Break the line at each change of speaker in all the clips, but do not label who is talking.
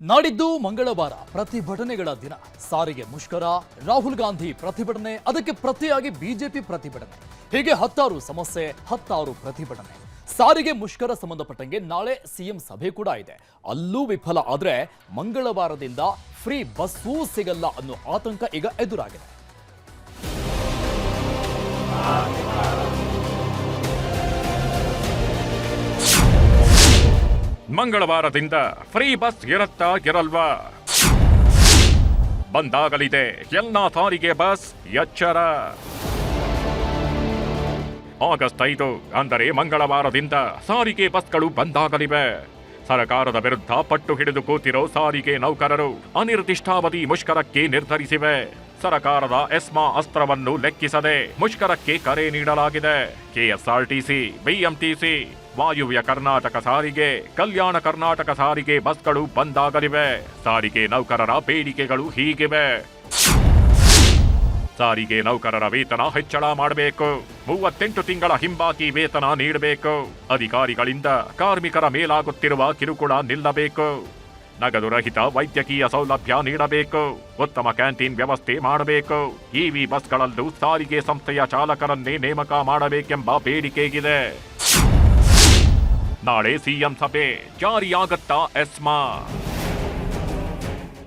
ನಾಡಿದ್ದು ಮಂಗಳವಾರ ಪ್ರತಿಭಟನೆಗಳ ದಿನ. ಸಾರಿಗೆ ಮುಷ್ಕರ, ರಾಹುಲ್ ಗಾಂಧಿ ಪ್ರತಿಭಟನೆ, ಅದಕ್ಕೆ ಪ್ರತಿಯಾಗಿ ಬಿಜೆಪಿ ಪ್ರತಿಭಟನೆ. ಹೀಗೆ ಹತ್ತಾರು ಸಮಸ್ಯೆ, ಹತ್ತಾರು ಪ್ರತಿಭಟನೆ. ಸಾರಿಗೆ ಮುಷ್ಕರ ಸಂಬಂಧಪಟ್ಟಂಗೆ ನಾಳೆ ಸಿಎಂ ಸಭೆ ಕೂಡ ಇದೆ. ಅಲ್ಲೂ ವಿಫಲ ಆದರೆ ಮಂಗಳವಾರದಿಂದ ಫ್ರೀ ಬಸ್ಸೂ ಸಿಗಲ್ಲ ಅನ್ನೋ ಆತಂಕ ಈಗ ಎದುರಾಗಿದೆ.
ಮಂಗಳವಾರದಿಂದ ಫ್ರೀ ಬಸ್ ಇರತ್ತಾ ಇರಲ್ವಾ ಬಂದಾಗಲಿದೆ ಎಲ್ಲ ಸಾರಿಗೆ ಬಸ್ ಎಚ್ಚರ. ಆಗಸ್ಟ್ ಐದು ಅಂದರೆ ಮಂಗಳವಾರದಿಂದ ಸಾರಿಗೆ ಬಸ್ಗಳು ಬಂದಾಗಲಿವೆ. ಸರ್ಕಾರದ ವಿರುದ್ಧ ಪಟ್ಟು ಹಿಡಿದು ಕೂತಿರೋ ಸಾರಿಗೆ ನೌಕರರು ಅನಿರ್ದಿಷ್ಟಾವಧಿ ಮುಷ್ಕರಕ್ಕೆ ನಿರ್ಧರಿಸಿವೆ. ಸರ್ಕಾರದ ಎಸ್ಮಾ ಅಸ್ತ್ರವನ್ನು ಲೆಕ್ಕಿಸದೆ ಮುಷ್ಕರಕ್ಕೆ ಕರೆ ನೀಡಲಾಗಿದೆ. ಕೆಎಸ್ಆರ್ಟಿಸಿ, ಬಿಎಂಟಿಸಿ, ವಾಯುವ್ಯ ಕರ್ನಾಟಕ ಸಾರಿಗೆ, ಕಲ್ಯಾಣ ಕರ್ನಾಟಕ ಸಾರಿಗೆ ಬಸ್ಗಳು ಬಂದಾಗಲಿವೆ. ಸಾರಿಗೆ ನೌಕರರ ಬೇಡಿಕೆಗಳು ಹೀಗಿವೆ. ಸಾರಿಗೆ ನೌಕರರ ವೇತನ ಹೆಚ್ಚಳ ಮಾಡಬೇಕು. ಮೂವತ್ತೆಂಟು ತಿಂಗಳ ಹಿಂಬಾಕಿ ವೇತನ ನೀಡಬೇಕು. ಅಧಿಕಾರಿಗಳಿಂದ ಕಾರ್ಮಿಕರ ಮೇಲಾಗುತ್ತಿರುವ ಕಿರುಕುಳ ನಿಲ್ಲಬೇಕು. ನಗದು ರಹಿತ ವೈದ್ಯಕೀಯ ಸೌಲಭ್ಯ ನೀಡಬೇಕು. ಉತ್ತಮ ಕ್ಯಾಂಟೀನ್ ವ್ಯವಸ್ಥೆ ಮಾಡಬೇಕು. ಇವಿ ಬಸ್ಗಳಲ್ಲೂ ಸಾರಿಗೆ ಸಂಸ್ಥೆಯ ಚಾಲಕರನ್ನೇ ನೇಮಕ ಮಾಡಬೇಕೆಂಬ ಬೇಡಿಕೆಗಿದೆ. ನಾಳೆ ಸಿಎಂ ಸಭೆ. ಜಾರಿಯಾಗತ್ತಾ ಎಸ್ಮಾ.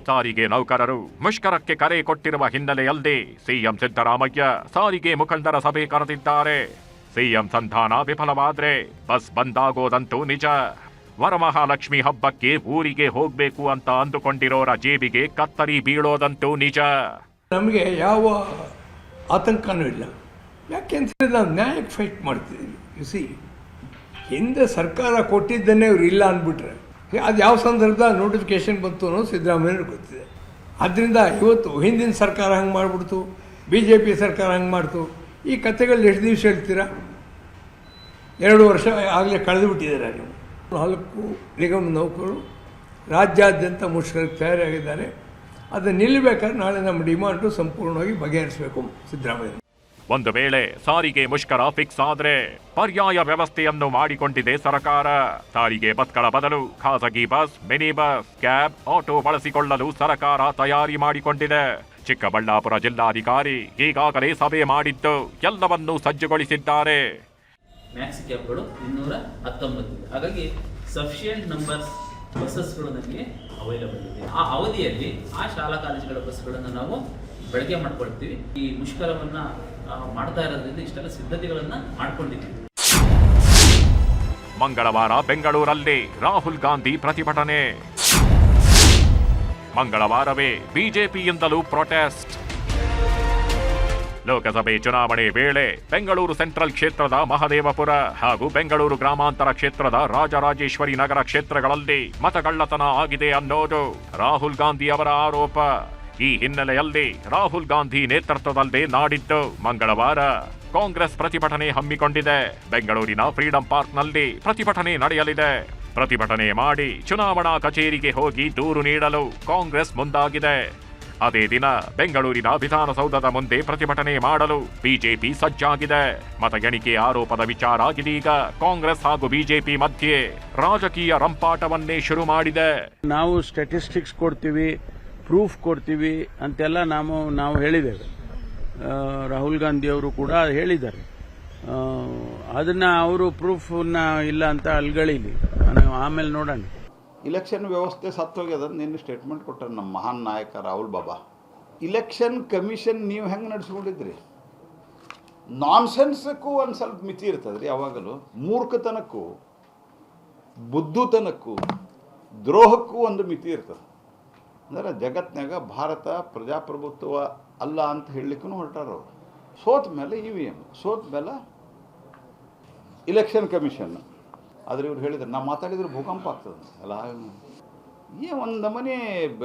ಸಾರಿಗೆ ನೌಕರರು ಮುಷ್ಕರಕ್ಕೆ ಕರೆ ಕೊಟ್ಟಿರುವ ಹಿನ್ನೆಲೆಯಲ್ಲಿ ಸಿಎಂ ಸಿದ್ದರಾಮಯ್ಯ ಸಾರಿಗೆ ಮುಖಂಡರ ಸಭೆ ಕರೆದಿದ್ದಾರೆ. ಸಿಎಂ ಸಂಧಾನ ವಿಫಲವಾದ್ರೆ ಬಸ್ ಬಂದಾಗೋದಂತೂ ನಿಜ. ವರಮಹಾಲಕ್ಷ್ಮಿ ಹಬ್ಬಕ್ಕೆ ಊರಿಗೆ ಹೋಗ್ಬೇಕು ಅಂತ ಅಂದುಕೊಂಡಿರೋರ ಜೇಬಿಗೆ ಕತ್ತರಿ ಬೀಳೋದಂತೂ ನಿಜ.
ನಮಗೆ ಯಾವ ಆತಂಕನೂ ಇಲ್ಲ. ಯಾಕೆಂತ ನಾವು ನ್ಯಾಯಕ್ಕೆ ಫೈಟ್ ಮಾಡ್ತಿದ್ದೀವಿ. ಯು ಸಿ ಹಿಂದೆ ಸರ್ಕಾರ ಕೊಟ್ಟಿದ್ದನ್ನೇ ಇವ್ರು ಇಲ್ಲ ಅಂದ್ಬಿಟ್ರೆ, ಅದು ಯಾವ ಸಂದರ್ಭದಲ್ಲಿ ನೋಟಿಫಿಕೇಶನ್ ಬಂತು ಅನ್ನೋದು ಸಿದ್ದರಾಮಯ್ಯವ್ರಿಗೆ ಗೊತ್ತಿದೆ. ಆದ್ದರಿಂದ ಇವತ್ತು ಹಿಂದಿನ ಸರ್ಕಾರ ಹಂಗೆ ಮಾಡಿಬಿಡ್ತು ಬಿ ಜೆ ಪಿ ಸರ್ಕಾರ ಹಂಗೆ ಮಾಡ್ತು. ಈ ಕಥೆಗಳು ಎಷ್ಟು ದಿವಸ ಹೇಳ್ತೀರಾ? ಎರಡು ವರ್ಷ ಆಗಲೇ ಕಳೆದು ಬಿಟ್ಟಿದ್ದಾರೆ ನೀವು? ನಾಲ್ಕು ನಿಗಮ ನೌಕರರು ರಾಜ್ಯಾದ್ಯಂತ ಮುಷ್ಕರಕ್ಕೆ ತಯಾರಾಗಿದ್ದಾರೆ. ಅದು ನಿಲ್ಲಬೇಕಾದ್ರೆ ನಾಳೆ ನಮ್ಮ ಡಿಮಾಂಡು ಸಂಪೂರ್ಣವಾಗಿ ಬಗೆಹರಿಸಬೇಕು ಸಿದ್ದರಾಮಯ್ಯ.
ಒಂದು ವೇಳೆ ಸಾರಿಗೆ ಮುಷ್ಕರ ಫಿಕ್ಸ್ ಆದರೆ ಪರ್ಯಾಯ ವ್ಯವಸ್ಥೆಯನ್ನು ಮಾಡಿಕೊಂಡಿದೆ ಸರ್ಕಾರ. ಸಾರಿಗೆ ಬಸ್ಗಳ ಬದಲು ಖಾಸಗಿ bus, mini bus, cab, auto ಬಳಸಿಕೊಳ್ಳಲು ಸರ್ಕಾರ ತಯಾರಿ ಮಾಡಿಕೊಂಡಿದೆ. ಚಿಕ್ಕಬಳ್ಳಾಪುರ ಜಿಲ್ಲಾಧಿಕಾರಿ ಈಗಾಗಲೇ ಸಭೆ ಮಾಡಿದ್ದು ಎಲ್ಲವನ್ನೂ ಸಜ್ಜುಗೊಳಿಸಿದ್ದಾರೆ.
ಮ್ಯಾಕ್ಸ್ ಕ್ಯಾಪ್ಗಳು ಇನ್ನೂರ ಹತ್ತೊಂಬತ್ತು. ಹಾಗಾಗಿ ಸಫಿಷಿಯಂಟ್ ನಂಬರ್ಸ್ ಬಸ್ಸಸ್ಗಳು ನಮಗೆ ಅವೈಲಬಲ್ ಇದೆ. ಆ ಅವಧಿಯಲ್ಲಿ ಆ ಶಾಲಾ ಕಾಲೇಜುಗಳ ಬಸ್ಗಳನ್ನು ನಾವು ಬಳಕೆ ಮಾಡ್ಕೊಳ್ತೀವಿ. ಈ ಮುಷ್ಕರವನ್ನು ಮಾಡ್ತಾ ಇರೋದ್ರಿಂದ ಇಷ್ಟೆಲ್ಲ ಸಿದ್ಧತೆಗಳನ್ನು ಮಾಡ್ಕೊಂಡಿದ್ದೀವಿ.
ಮಂಗಳವಾರ ಬೆಂಗಳೂರಲ್ಲಿ ರಾಹುಲ್ ಗಾಂಧಿ ಪ್ರತಿಭಟನೆ. ಮಂಗಳವಾರವೇ ಬಿಜೆಪಿಯಿಂದಲೂ ಪ್ರೊಟೆಸ್ಟ್ ಲೋಕಸಭೆ ಚುನಾವಣೆ ವೇಳೆ ಬೆಂಗಳೂರು ಸೆಂಟ್ರಲ್ ಕ್ಷೇತ್ರದ ಮಹದೇವಪುರ ಹಾಗೂ ಬೆಂಗಳೂರು ಗ್ರಾಮಾಂತರ ಕ್ಷೇತ್ರದ ರಾಜರಾಜೇಶ್ವರಿ ನಗರ ಕ್ಷೇತ್ರಗಳಲ್ಲಿ ಮತಗಳ್ಳತನ ಆಗಿದೆ ಅನ್ನೋದು ರಾಹುಲ್ ಗಾಂಧಿ ಅವರ ಆರೋಪ. ಈ ಹಿನ್ನೆಲೆಯಲ್ಲಿ ರಾಹುಲ್ ಗಾಂಧಿ ನೇತೃತ್ವದಲ್ಲಿ ನಾಡಿದ್ದು ಮಂಗಳವಾರ. ಕಾಂಗ್ರೆಸ್ ಪ್ರತಿಭಟನೆ ಹಮ್ಮಿಕೊಂಡಿದೆ. ಬೆಂಗಳೂರಿನ ಫ್ರೀಡಂ ಪಾರ್ಕ್ನಲ್ಲಿ ಪ್ರತಿಭಟನೆ ನಡೆಯಲಿದೆ. ಪ್ರತಿಭಟನೆ ಮಾಡಿ ಚುನಾವಣಾ ಕಚೇರಿಗೆ ಹೋಗಿ ದೂರು ನೀಡಲು ಕಾಂಗ್ರೆಸ್ ಮುಂದಾಗಿದೆ. ಅದೇ ದಿನ ಬೆಂಗಳೂರಿನ ವಿಧಾನಸೌಧದ ಮುಂದೆ ಪ್ರತಿಭಟನೆ ಮಾಡಲು ಬಿಜೆಪಿ ಸಜ್ಜಾಗಿದೆ. ಮತಗಣಿಕೆ ಆರೋಪದ ವಿಚಾರ ಇದೀಗ ಕಾಂಗ್ರೆಸ್ ಹಾಗೂ ಬಿಜೆಪಿ ಮಧ್ಯೆ ರಾಜಕೀಯ ರಂಪಾಟವನ್ನೇ ಶುರು ಮಾಡಿದೆ.
ನಾವು ಸ್ಟಾಟಿಸ್ಟಿಕ್ಸ್ ಕೊಡ್ತೀವಿ ಪ್ರೂಫ್ ಕೊಡ್ತೀವಿ ಅಂತೆಲ್ಲ ನಾವು ನಾವು ಹೇಳಿದ್ದೇವೆ. ರಾಹುಲ್ ಗಾಂಧಿ ಅವರು ಕೂಡ ಹೇಳಿದ್ದಾರೆ. ಅದನ್ನ ಅವರು ಪ್ರೂಫ್ನ ಇಲ್ಲ ಅಂತ ಅಲ್ಗಳಿಲಿ. ಆಮೇಲೆ ನೋಡೋಣ.
ಇಲೆಕ್ಷನ್ ವ್ಯವಸ್ಥೆ ಸತ್ತೋಗ್ಯದ ನಿನ್ನೆ ಸ್ಟೇಟ್ಮೆಂಟ್ ಕೊಟ್ಟರು ನಮ್ಮ ಮಹಾನ್ ನಾಯಕ ರಾಹುಲ್ ಬಾಬಾ. ಇಲೆಕ್ಷನ್ ಕಮಿಷನ್ ನೀವು ಹೆಂಗೆ ನಡೆಸ್ಕೊಂಡಿದ್ರಿ? ನಾನ್ಸೆನ್ಸಕ್ಕೂ ಒಂದು ಸ್ವಲ್ಪ ಮಿತಿ ಇರ್ತದೆ ರೀ ಯಾವಾಗಲೂ. ಮೂರ್ಖತನಕ್ಕೂ, ಬುದ್ಧುತನಕ್ಕೂ, ದ್ರೋಹಕ್ಕೂ ಒಂದು ಮಿತಿ ಇರ್ತದೆ. ಅಂದರೆ ಜಗತ್ತಿನಾಗ ಭಾರತ ಪ್ರಜಾಪ್ರಭುತ್ವ ಅಲ್ಲ ಅಂತ ಹೇಳಲಿಕ್ಕೂ ಹೊರಟಾರವರು ಸೋತ ಮೇಲೆ ಇ ವಿ ಎಂ ಸೋತ ಮೇಲೆ ಇಲೆಕ್ಷನ್ ಕಮಿಷನ್. ಆದರೆ ಇವ್ರು ಹೇಳಿದ್ರು ನಾ ಮಾತಾಡಿದ್ರೆ ಭೂಕಂಪ ಆಗ್ತದೆ ಅಲ್ಲ ಏನು ಒಂದು ನಮನೆ ಬ,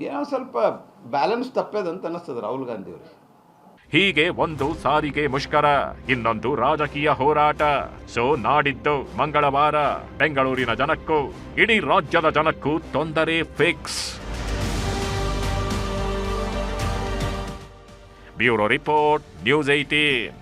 ಏನೋ ಸ್ವಲ್ಪ ಬ್ಯಾಲೆನ್ಸ್ ತಪ್ಪೇದಂತ ಅನ್ನಿಸ್ತದೆ ರಾಹುಲ್ ಗಾಂಧಿ ಅವ್ರಿಗೆ.
ಹೀಗೆ ಒಂದು ಸಾರಿಗೆ ಮುಷ್ಕರ, ಇನ್ನೊಂದು ರಾಜಕೀಯ ಹೋರಾಟ. ಸೊ, ನಾಡಿದ್ದು ಮಂಗಳವಾರ, ಬೆಂಗಳೂರಿನ ಜನಕ್ಕೂ, ಇಡೀ ರಾಜ್ಯದ ಜನಕ್ಕೂ ತೊಂದರೆ fix bureau report, news eighteen